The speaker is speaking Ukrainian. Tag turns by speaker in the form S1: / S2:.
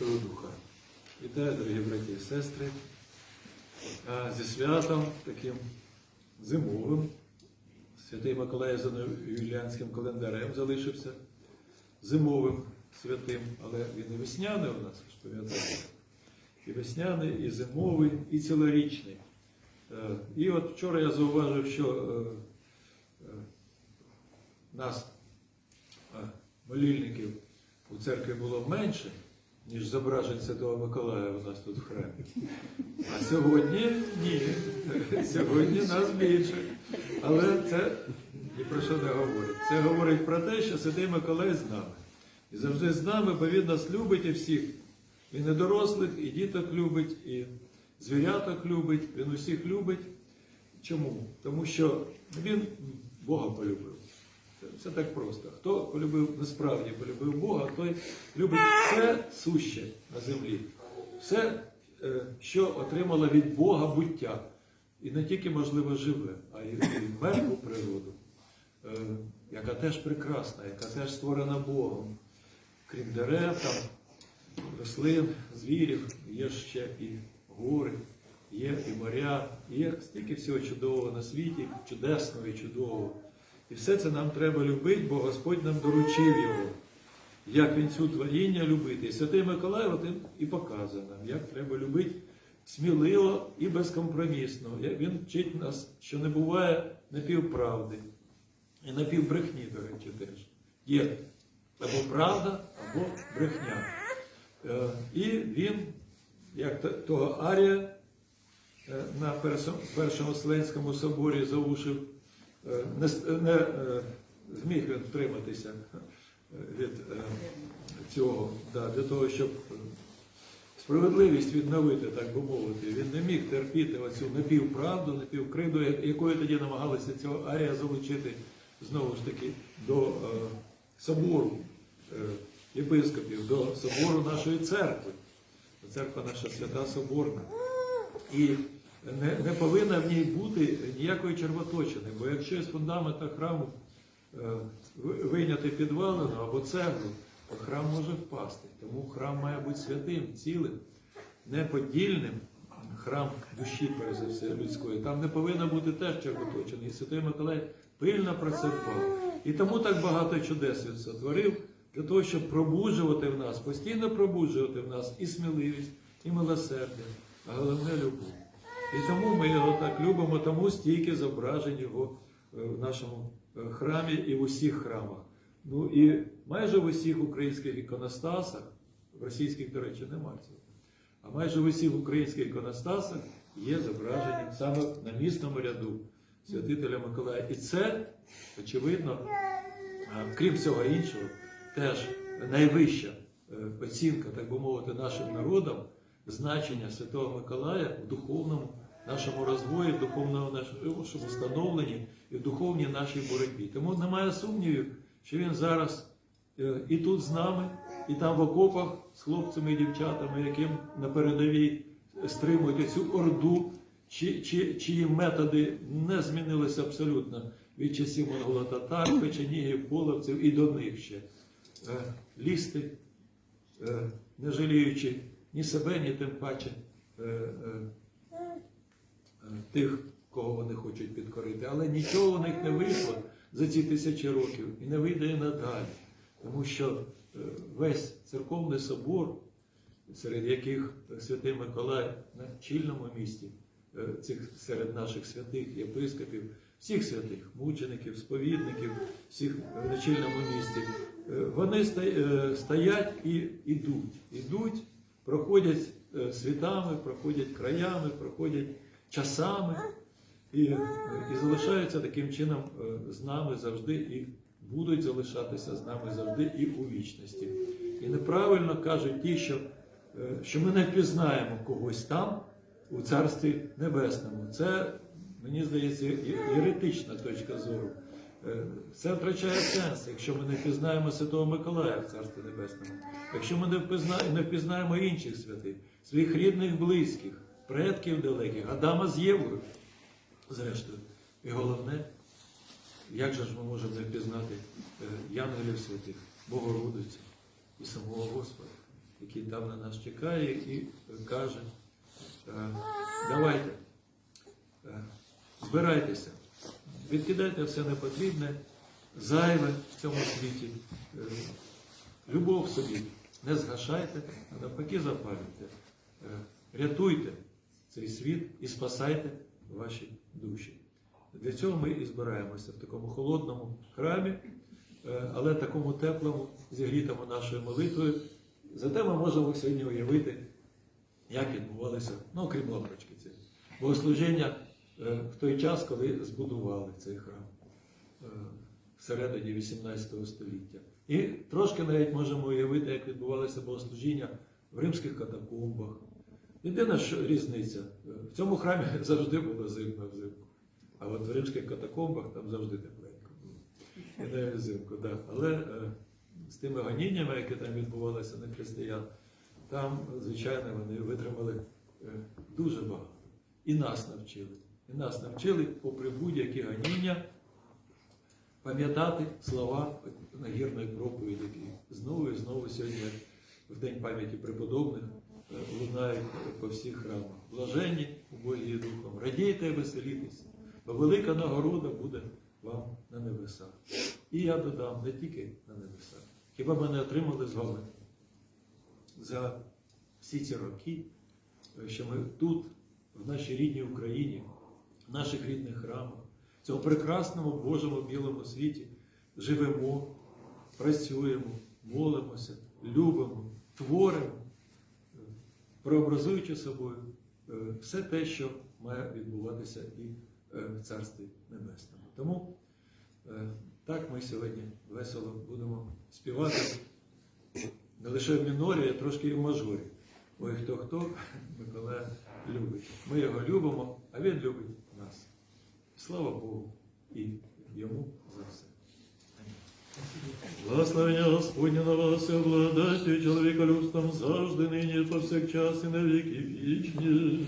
S1: Духа. Вітаю, дорогі браті і сестри, зі святом таким зимовим. Святий Миколай за юліанським календарем залишився зимовим святим, але він і весняний у нас, пам'ятаєте. І весняний, і зимовий, і цілорічний. Е, І от вчора я зауважив, що е, е, нас молільників у церкві було менше, ніж зображень Святого Миколая у нас тут в храмі. А сьогодні ні. Сьогодні нас більше. Але це ні про що не говорить. Це говорить про те, що Святий Миколай з нами. І завжди з нами, бо він нас любить і всіх. І дорослих, і діток любить, і звіряток любить, він усіх любить. Чому? Тому що він Бога полюбив. Це, так просто. Хто полюбив, насправді полюбив Бога, той любить все суще на землі, все, е, що отримало від Бога буття. І не тільки, можливо, живе, а й, мертву природу, е, яка теж прекрасна, яка теж створена Богом. Крім дерев, там, рослин, звірів, є ще і гори, є і моря, є стільки всього чудового на світі, чудесного і чудового. І все це нам треба любити, бо Господь нам доручив його. Як він цю творіння любити. І Святий Миколай от він і показує нам, як треба любити сміливо і безкомпромісно. Він вчить нас, що не буває напівправди і напівбрехні, до речі, теж. Є або правда, або брехня. Е, І він, як того Арія е, на Першому Вселенському соборі заушив, не, не е, зміг він втриматися е, від е, цього, да, для того, щоб е, справедливість відновити, так би мовити. Він не міг терпіти оцю напівправду, напівкриду, якою тоді намагалися цього Арія залучити знову ж таки до е, собору е, єпископів, до собору нашої церкви. Церква наша свята Соборна. І не, не повинна в ній бути ніякої червоточини, бо якщо з фундамента храму е, вийняти підвалину або цеглу, то храм може впасти. Тому храм має бути святим, цілим, неподільним. Храм душі, перш за все, людської. Там не повинно бути теж червоточини. І Святий Миколай пильно про це дбав. І тому так багато чудес він сотворив, для того, щоб пробуджувати в нас, постійно пробуджувати в нас і сміливість, і милосердя, а головне любов. І тому ми його так любимо, тому стільки зображень його е, в нашому е, храмі і в усіх храмах. Ну і майже в усіх українських іконостасах, в російських, до речі, немає цього. А майже в усіх українських іконостасах є зображення саме на місному ряду святителя Миколая. І це, очевидно, крім всього іншого, теж найвища е, оцінка, так би мовити, нашим народом значення Святого Миколая в духовному нашому розвої, в духовному нашому становленні і в духовній нашій боротьбі. Тому немає сумнівів, що він зараз е, і тут з нами, і там в окопах з хлопцями і дівчатами, яким на передовій стримують цю орду, чи, чи, чиї методи не змінилися абсолютно від часів монголо-татар, печенігів, половців і до них ще. Е, Лізти, е, не жаліючи ні себе, ні тим паче тих, кого вони хочуть підкорити. Але нічого у них не вийшло за ці тисячі років і не вийде і надалі. Тому що е, весь церковний собор, серед яких Святий Миколай на чільному місці, е, цих серед наших святих єпископів, всіх святих, мучеників, сповідників, всіх на чільному місці, е, вони е, стоять і йдуть. Ідуть, проходять е, світами, проходять краями, проходять часами і, е, і залишаються таким чином е, з нами завжди і будуть залишатися з нами завжди і у вічності. І неправильно кажуть ті, що, е, що ми не впізнаємо когось там, у Царстві Небесному. Це, мені здається, єретична точка зору. Це втрачає сенс, якщо ми не впізнаємо Святого Миколая в Царстві Небесному, якщо ми не впізнаємо інших святих, своїх рідних, близьких, предків далеких, Адама з Євою, зрештою. І головне, як же ж ми можемо не впізнати е, янголів святих, Богородицю і самого Господа? який там на нас чекає, і каже, е, давайте, е, збирайтеся, відкидайте все непотрібне, зайве в цьому світі. Любов собі не згашайте, а навпаки запалюйте. Рятуйте цей світ і спасайте ваші душі. Для цього ми і збираємося в такому холодному храмі, е, але такому теплому, зігрітому нашою молитвою. Зате ми можемо сьогодні уявити, як відбувалося, ну, окрім лампочки, це богослужіння е, в той час, коли збудували цей храм е, всередині 18 століття. І трошки навіть можемо уявити, як відбувалося богослужіння в римських катакомбах. Єдина що різниця, е, в цьому храмі завжди було зимно взимку. А от в римських катакомбах там завжди тепленько було. І навіть взимку, да. Але е, з тими гоніннями, які там відбувалися на християн, там, звичайно, вони витримали е, дуже багато. І нас навчили. І нас навчили, попри будь-які гоніння, пам'ятати слова нагірної проповіді, які знову і знову сьогодні, в День пам'яті преподобних, лунають по всіх храмах. Блаженні убогі духом, радійте і веселітеся, бо велика нагорода буде вам на небесах. І я додам не тільки на небесах. Хіба ми не отримали з вами за всі ці роки, е, що ми тут, в нашій рідній Україні, в наших рідних храмах, в цьому прекрасному Божому білому світі живемо, працюємо, молимося, любимо, творимо, прообразуючи собою е, все те, що має відбуватися і е, в Царстві Небесному. Тому е, так ми сьогодні весело будемо співати не лише в мінорі, а трошки і в мажорі. Ой, хто хто Миколая любить. Ми його любимо, а він любить нас. Слава Богу і йому за все. Благословення Господня на вас і обладати чоловіка людством завжди, нині, повсякчас і на віки вічні.